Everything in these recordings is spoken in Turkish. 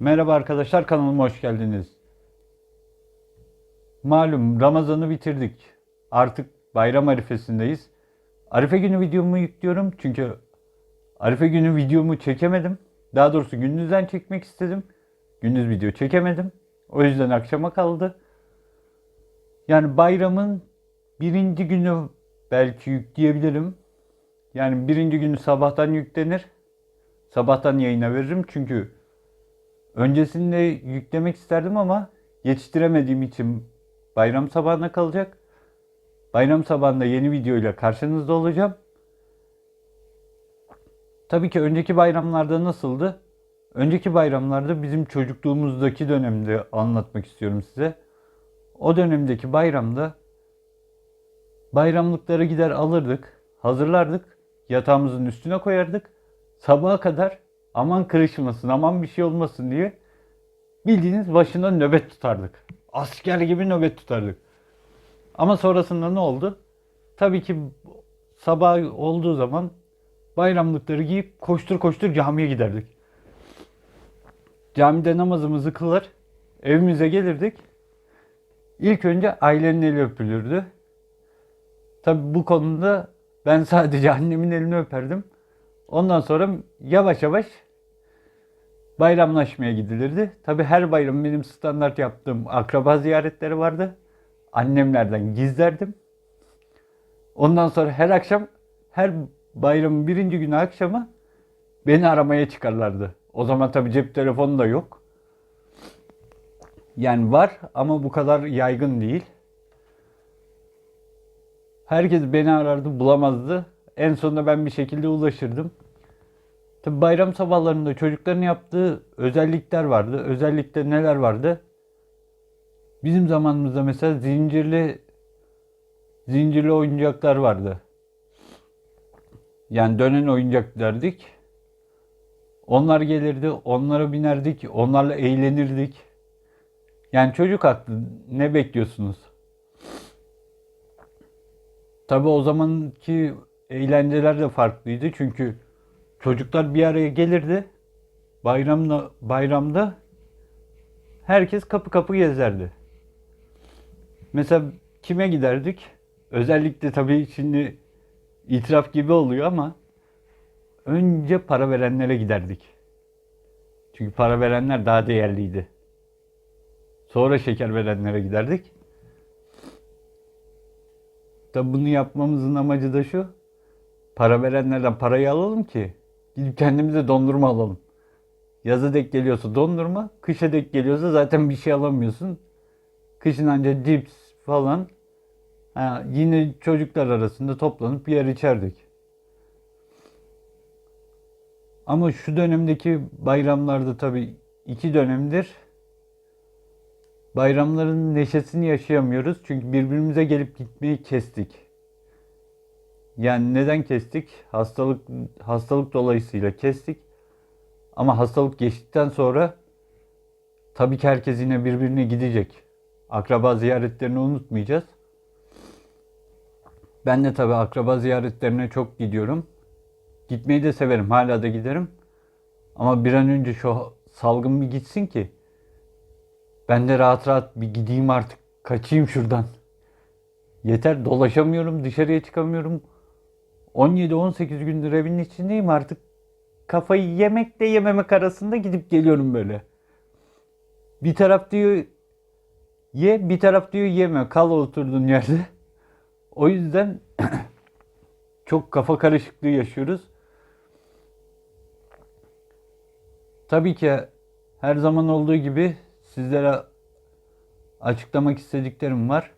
Merhaba arkadaşlar kanalıma hoş geldiniz. Malum Ramazan'ı bitirdik. Artık bayram arifesindeyiz. Arife günü videomu yüklüyorum çünkü Arife günü videomu çekemedim. Daha doğrusu gündüzden çekmek istedim. Gündüz video çekemedim. O yüzden akşama kaldı. Yani bayramın birinci günü belki yükleyebilirim. Yani birinci günü sabahtan yüklenir. Sabahtan yayına veririm çünkü öncesinde yüklemek isterdim ama yetiştiremediğim için bayram sabahına kalacak. Bayram sabahında yeni videoyla karşınızda olacağım. Tabii ki önceki bayramlarda nasıldı? Önceki bayramlarda bizim çocukluğumuzdaki dönemde anlatmak istiyorum size. O dönemdeki bayramda bayramlıkları gider alırdık, hazırlardık, yatağımızın üstüne koyardık. Sabaha kadar aman kırışmasın, aman bir şey olmasın diye bildiğiniz başına nöbet tutardık. Asker gibi nöbet tutardık. Ama sonrasında ne oldu? Tabii ki sabah olduğu zaman bayramlıkları giyip koştur koştur camiye giderdik. Camide namazımızı kılar, evimize gelirdik. İlk önce ailenin eli öpülürdü. Tabii bu konuda ben sadece annemin elini öperdim. Ondan sonra yavaş yavaş bayramlaşmaya gidilirdi. Tabi her bayram benim standart yaptığım akraba ziyaretleri vardı. Annemlerden gizlerdim. Ondan sonra her akşam, her bayramın birinci günü akşamı beni aramaya çıkarlardı. O zaman tabi cep telefonu da yok. Yani var ama bu kadar yaygın değil. Herkes beni arardı, bulamazdı. En sonunda ben bir şekilde ulaşırdım. Tabi bayram sabahlarında çocukların yaptığı özellikler vardı. Özellikle neler vardı? Bizim zamanımızda mesela zincirli zincirli oyuncaklar vardı. Yani dönen oyuncak derdik. Onlar gelirdi, onlara binerdik, onlarla eğlenirdik. Yani çocuk aklı ne bekliyorsunuz? Tabi o zamanki eğlenceler de farklıydı çünkü çocuklar bir araya gelirdi. Bayramda bayramda herkes kapı kapı gezerdi. Mesela kime giderdik? Özellikle tabii şimdi itiraf gibi oluyor ama önce para verenlere giderdik. Çünkü para verenler daha değerliydi. Sonra şeker verenlere giderdik. Tabi bunu yapmamızın amacı da şu. Para verenlerden parayı alalım ki gidip kendimize dondurma alalım. Yaza dek geliyorsa dondurma, kışa dek geliyorsa zaten bir şey alamıyorsun. Kışın ancak cips falan. Ha, yine çocuklar arasında toplanıp bir yer içerdik. Ama şu dönemdeki bayramlarda tabii iki dönemdir bayramların neşesini yaşayamıyoruz. Çünkü birbirimize gelip gitmeyi kestik. Yani neden kestik? Hastalık hastalık dolayısıyla kestik. Ama hastalık geçtikten sonra tabii ki herkes yine birbirine gidecek. Akraba ziyaretlerini unutmayacağız. Ben de tabii akraba ziyaretlerine çok gidiyorum. Gitmeyi de severim. Hala da giderim. Ama bir an önce şu salgın bir gitsin ki ben de rahat rahat bir gideyim artık. Kaçayım şuradan. Yeter dolaşamıyorum, dışarıya çıkamıyorum. 17-18 gündür evin içindeyim artık. Kafayı yemekle yememek arasında gidip geliyorum böyle. Bir taraf diyor ye, bir taraf diyor yeme. Kal oturduğun yerde. O yüzden çok kafa karışıklığı yaşıyoruz. Tabii ki her zaman olduğu gibi sizlere açıklamak istediklerim var.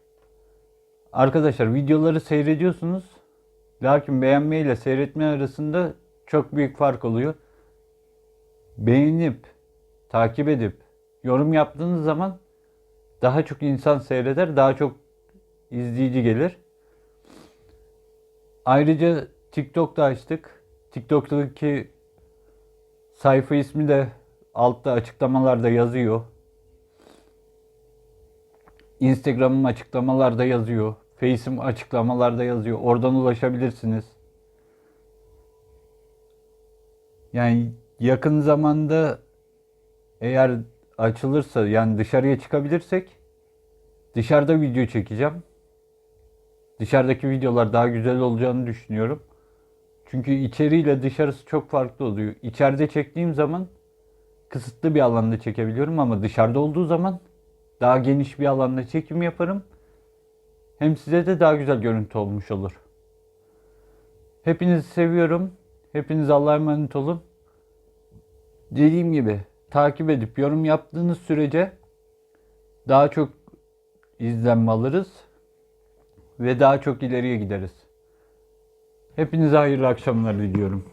Arkadaşlar videoları seyrediyorsunuz. Lakin beğenme ile seyretme arasında çok büyük fark oluyor. Beğenip, takip edip, yorum yaptığınız zaman daha çok insan seyreder, daha çok izleyici gelir. Ayrıca TikTok'ta açtık. TikTok'taki sayfa ismi de altta açıklamalarda yazıyor. Instagram'ım açıklamalarda yazıyor. Face'im açıklamalarda yazıyor. Oradan ulaşabilirsiniz. Yani yakın zamanda eğer açılırsa yani dışarıya çıkabilirsek dışarıda video çekeceğim. Dışarıdaki videolar daha güzel olacağını düşünüyorum. Çünkü içeriyle dışarısı çok farklı oluyor. İçeride çektiğim zaman kısıtlı bir alanda çekebiliyorum ama dışarıda olduğu zaman daha geniş bir alanda çekim yaparım. Hem size de daha güzel görüntü olmuş olur. Hepinizi seviyorum. Hepiniz Allah'a emanet olun. Dediğim gibi takip edip yorum yaptığınız sürece daha çok izlenme alırız ve daha çok ileriye gideriz. Hepinize hayırlı akşamlar diliyorum.